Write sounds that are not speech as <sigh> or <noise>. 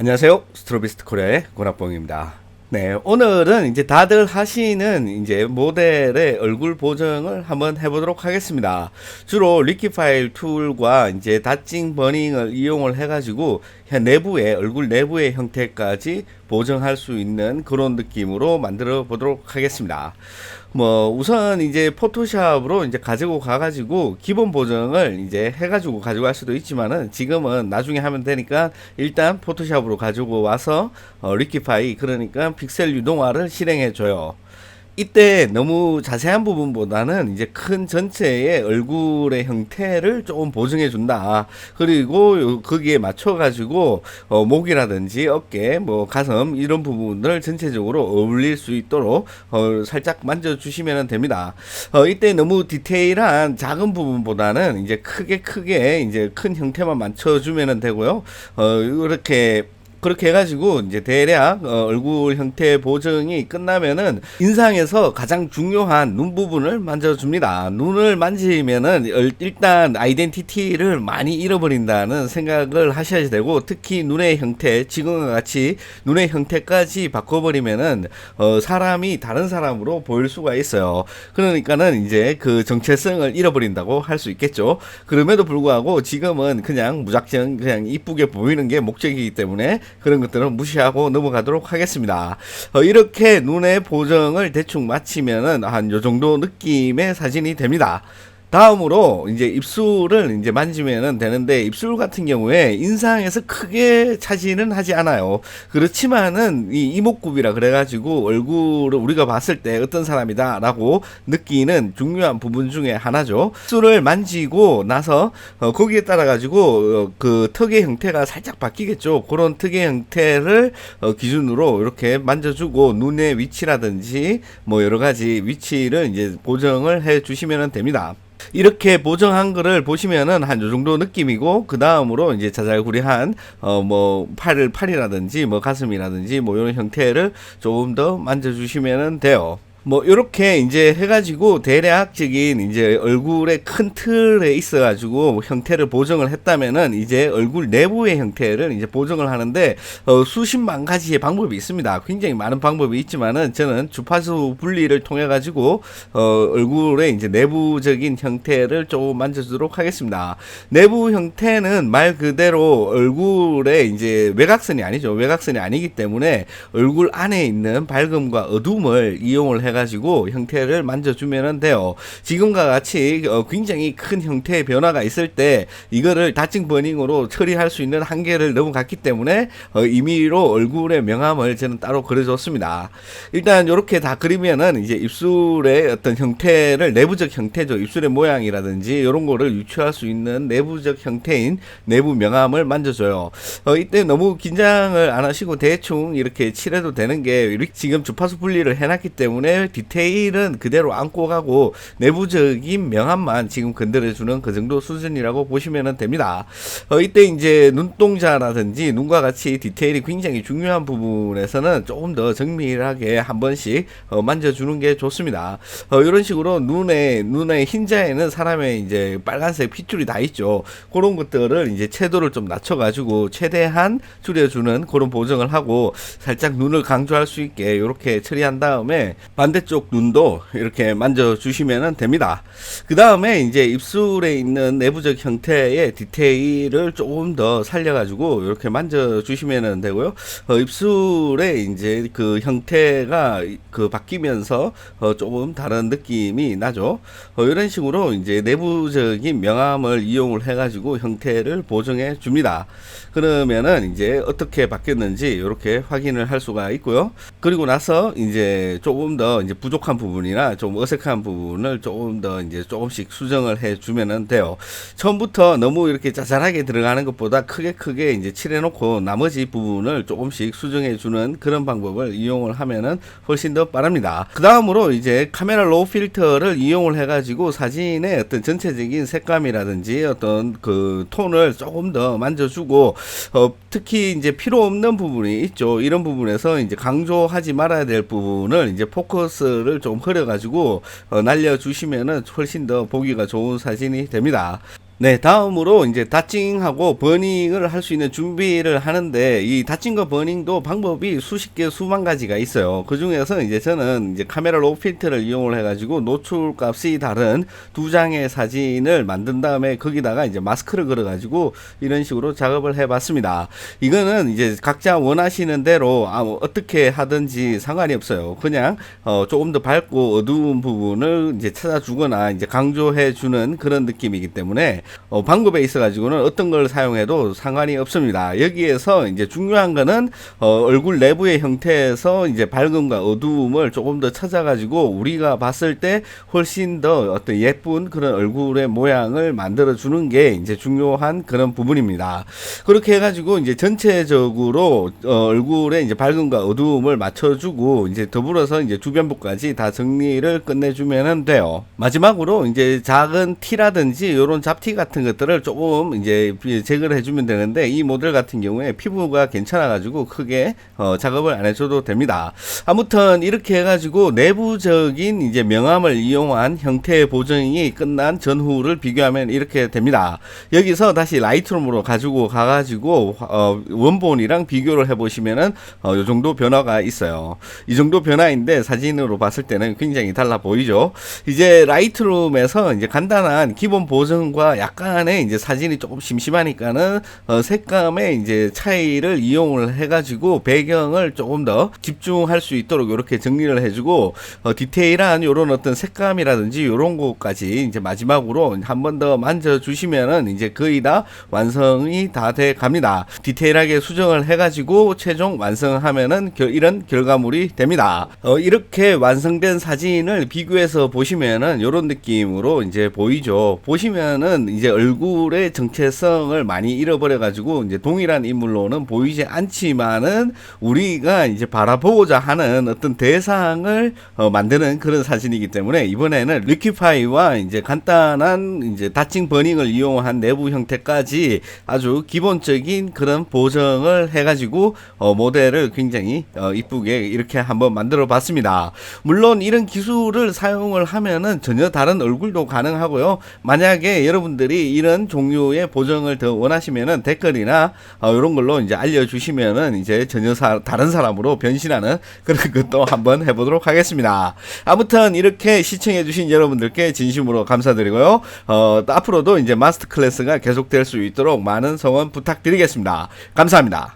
안녕하세요. 스트로비스트 코리아의 권학봉입니다. 네, 오늘은 이제 다들 하시는 이제 모델의 얼굴 보정을 한번 해보도록 하겠습니다. 주로 리퀴 파일 툴과 이제 다칭 버닝을 이용을 해가지고 내부의 얼굴 내부의 형태까지 보정할 수 있는 그런 느낌으로 만들어 보도록 하겠습니다. 뭐 우선 이제 포토샵으로 이제 가지고 가가지고 기본 보정을 이제 해가지고 가지고 갈 수도 있지만은 지금은 나중에 하면 되니까 일단 포토샵으로 가지고 와서 어, 리퀴파이 그러니까 픽셀 유동화를 실행해 줘요. 이때 너무 자세한 부분보다는 이제 큰 전체의 얼굴의 형태를 조금 보정해 준다. 그리고 거기에 맞춰 가지고 어, 목이라든지 어깨, 뭐 가슴 이런 부분을 전체적으로 어울릴 수 있도록 어, 살짝 만져 주시면 됩니다. 어, 이때 너무 디테일한 작은 부분보다는 이제 크게 크게 이제 큰 형태만 맞춰 주면 되고요. 어, 이렇게 그렇게 해가지고 이제 대략 어, 얼굴 형태 보정이 끝나면은 인상에서 가장 중요한 눈 부분을 만져줍니다. 눈을 만지면은 일단 아이덴티티를 많이 잃어버린다는 생각을 하셔야 되고 특히 눈의 형태 지금과 같이 눈의 형태까지 바꿔버리면은 어, 사람이 다른 사람으로 보일 수가 있어요. 그러니까는 이제 그 정체성을 잃어버린다고 할 수 있겠죠. 그럼에도 불구하고 지금은 그냥 무작정 그냥 이쁘게 보이는 게 목적이기 때문에 그런 것들은 무시하고 넘어가도록 하겠습니다. 어, 이렇게 눈의 보정을 대충 마치면은 한 요 정도 느낌의 사진이 됩니다. 다음으로 이제 입술을 이제 만지면은 되는데 입술 같은 경우에 인상에서 크게 차지는 하지 않아요. 그렇지만은 이 이목구비라 그래가지고 얼굴을 우리가 봤을 때 어떤 사람이다라고 느끼는 중요한 부분 중에 하나죠. 입술을 만지고 나서 어 거기에 따라 가지고 어 그 턱의 형태가 살짝 바뀌겠죠. 그런 턱의 형태를 어 기준으로 이렇게 만져주고 눈의 위치라든지 뭐 여러 가지 위치를 이제 보정을 해 주시면 됩니다. 이렇게 보정한 거를 보시면은 한 요 정도 느낌이고 그 다음으로 이제 자잘구리한 어뭐 팔을 팔이라든지 뭐 가슴이라든지 뭐 이런 형태를 조금 더 만져주시면 돼요. 뭐 이렇게 이제 해가지고 대략적인 이제 얼굴의 큰 틀에 있어가지고 형태를 보정을 했다면은 이제 얼굴 내부의 형태를 이제 보정을 하는데 어 수십만 가지의 방법이 있습니다. 굉장히 많은 방법이 있지만은 저는 주파수 분리를 통해 가지고 어 얼굴의 이제 내부적인 형태를 조금 만져주도록 하겠습니다. 내부 형태는 말 그대로 얼굴에 이제 외곽선이 아니죠. 외곽선이 아니기 때문에 얼굴 안에 있는 밝음과 어둠을 이용을 해가 가지고 형태를 만져주면 돼요. 지금과 같이 어, 굉장히 큰 형태의 변화가 있을 때 이거를 다칭 버닝으로 처리할 수 있는 한계를 넘어갔기 때문에 어, 임의로 얼굴의 명암을 저는 따로 그려줬습니다. 일단 이렇게 다 그리면은 이제 입술의 어떤 형태를 내부적 형태죠. 입술의 모양이라든지 이런 거를 유추할 수 있는 내부적 형태인 내부 명암을 만져줘요. 어, 이때 너무 긴장을 안 하시고 대충 이렇게 칠해도 되는 게 지금 주파수 분리를 해놨기 때문에 디테일은 그대로 안고 가고 내부적인 명암만 지금 건드려주는 그 정도 수준이라고 보시면 됩니다. 어, 이때 이제 눈동자라든지 눈과 같이 디테일이 굉장히 중요한 부분에서는 조금 더 정밀하게 한 번씩 어, 만져주는 게 좋습니다. 어, 이런 식으로 눈에 눈의 흰자에는 사람의 이제 빨간색 핏줄이 다 있죠. 그런 것들을 이제 채도를 좀 낮춰가지고 최대한 줄여주는 그런 보정을 하고 살짝 눈을 강조할 수 있게 이렇게 처리한 다음에 반대 반대쪽 눈도 이렇게 만져주시면 됩니다. 그 다음에 이제 입술에 있는 내부적 형태의 디테일을 조금 더 살려가지고 이렇게 만져주시면 되고요. 어, 입술에 이제 그 형태가 그 바뀌면서 어, 조금 다른 느낌이 나죠. 어, 이런 식으로 이제 내부적인 명암을 이용을 해가지고 형태를 보정해 줍니다. 그러면은 이제 어떻게 바뀌었는지 이렇게 확인을 할 수가 있고요. 그리고 나서 이제 조금 더 이제 부족한 부분이나 좀 어색한 부분을 조금 더 이제 조금씩 수정을 해 주면은 돼요. 처음부터 너무 이렇게 짜잘하게 들어가는 것보다 크게 크게 이제 칠해 놓고 나머지 부분을 조금씩 수정해 주는 그런 방법을 이용을 하면은 훨씬 더 빠릅니다. 그 다음으로 이제 카메라 로우 필터를 이용을 해 가지고 사진의 어떤 전체적인 색감이라든지 어떤 그 톤을 조금 더 만져주고 어, 특히 이제 필요 없는 부분이 있죠. 이런 부분에서 이제 강조하지 말아야 될 부분을 이제 포커스 포스를 좀 흐려가지고 어, 날려주시면은 훨씬 더 보기가 좋은 사진이 됩니다. 네, 다음으로 이제 다칭하고 버닝을 할 수 있는 준비를 하는데 이 다칭과 버닝도 방법이 수십 개 수만 가지가 있어요. 그 중에서 이제 저는 이제 카메라 로우 필터를 이용을 해가지고 노출 값이 다른 두 장의 사진을 만든 다음에 거기다가 이제 마스크를 걸어가지고 이런 식으로 작업을 해봤습니다. 이거는 이제 각자 원하시는 대로 아, 뭐 어떻게 하든지 상관이 없어요. 그냥 어, 조금 더 밝고 어두운 부분을 이제 찾아주거나 이제 강조해주는 그런 느낌이기 때문에 어, 방법에 있어 가지고는 어떤 걸 사용해도 상관이 없습니다. 여기에서 이제 중요한 거는 어, 얼굴 내부의 형태에서 이제 밝음과 어두움을 조금 더 찾아 가지고 우리가 봤을 때 훨씬 더 어떤 예쁜 그런 얼굴의 모양을 만들어 주는 게 이제 중요한 그런 부분입니다. 그렇게 해 가지고 이제 전체적으로 어, 얼굴에 이제 밝음과 어두움을 맞춰주고 이제 더불어서 이제 주변부까지 다 정리를 끝내주면 돼요. 마지막으로 이제 작은 티라든지 이런 잡티 같은 것들을 조금 이제 제거를 해주면 되는데 이 모델 같은 경우에 피부가 괜찮아가지고 크게 어, 작업을 안 해줘도 됩니다. 아무튼 이렇게 해가지고 내부적인 이제 명암을 이용한 형태의 보정이 끝난 전후를 비교하면 이렇게 됩니다. 여기서 다시 라이트룸으로 가지고 가가지고 어, 원본이랑 비교를 해보시면은 어, 이 정도 변화가 있어요. 이 정도 변화인데 사진으로 봤을 때는 굉장히 달라 보이죠. 이제 라이트룸에서 이제 간단한 기본 보정과 약 간의 이제 사진이 조금 심심하니까는 어, 색감의 이제 차이를 이용을 해가지고 배경을 조금 더 집중할 수 있도록 이렇게 정리를 해주고 어, 디테일한 이런 어떤 색감이라든지 이런 것까지 이제 마지막으로 한 번 더 만져주시면은 이제 거의 다 완성이 다 돼 갑니다. 디테일하게 수정을 해가지고 최종 완성하면은 결- 이런 결과물이 됩니다. 어, 이렇게 완성된 사진을 비교해서 보시면은 이런 느낌으로 이제 보이죠. 보시면은 이제 얼굴의 정체성을 많이 잃어버려 가지고 이제 동일한 인물로는 보이지 않지만은 우리가 이제 바라보고자 하는 어떤 대상을 어, 만드는 그런 사진이기 때문에 이번에는 리퀴파이와 이제 간단한 이제 다칭 버닝을 이용한 내부 형태까지 아주 기본적인 그런 보정을 해가지고 어, 모델을 굉장히 어, 이쁘게 이렇게 한번 만들어 봤습니다. 물론 이런 기술을 사용을 하면은 전혀 다른 얼굴도 가능하고요. 만약에 여러분들 이 이런 종류의 보정을 더 원하시면은 댓글이나 어, 이런 걸로 이제 알려주시면은 이제 전혀 사- 다른 사람으로 변신하는 그런 <laughs> 것도 한번 해보도록 하겠습니다. 아무튼 이렇게 시청해주신 여러분들께 진심으로 감사드리고요. 어, 또 앞으로도 이제 마스터 클래스가 계속될 수 있도록 많은 성원 부탁드리겠습니다. 감사합니다.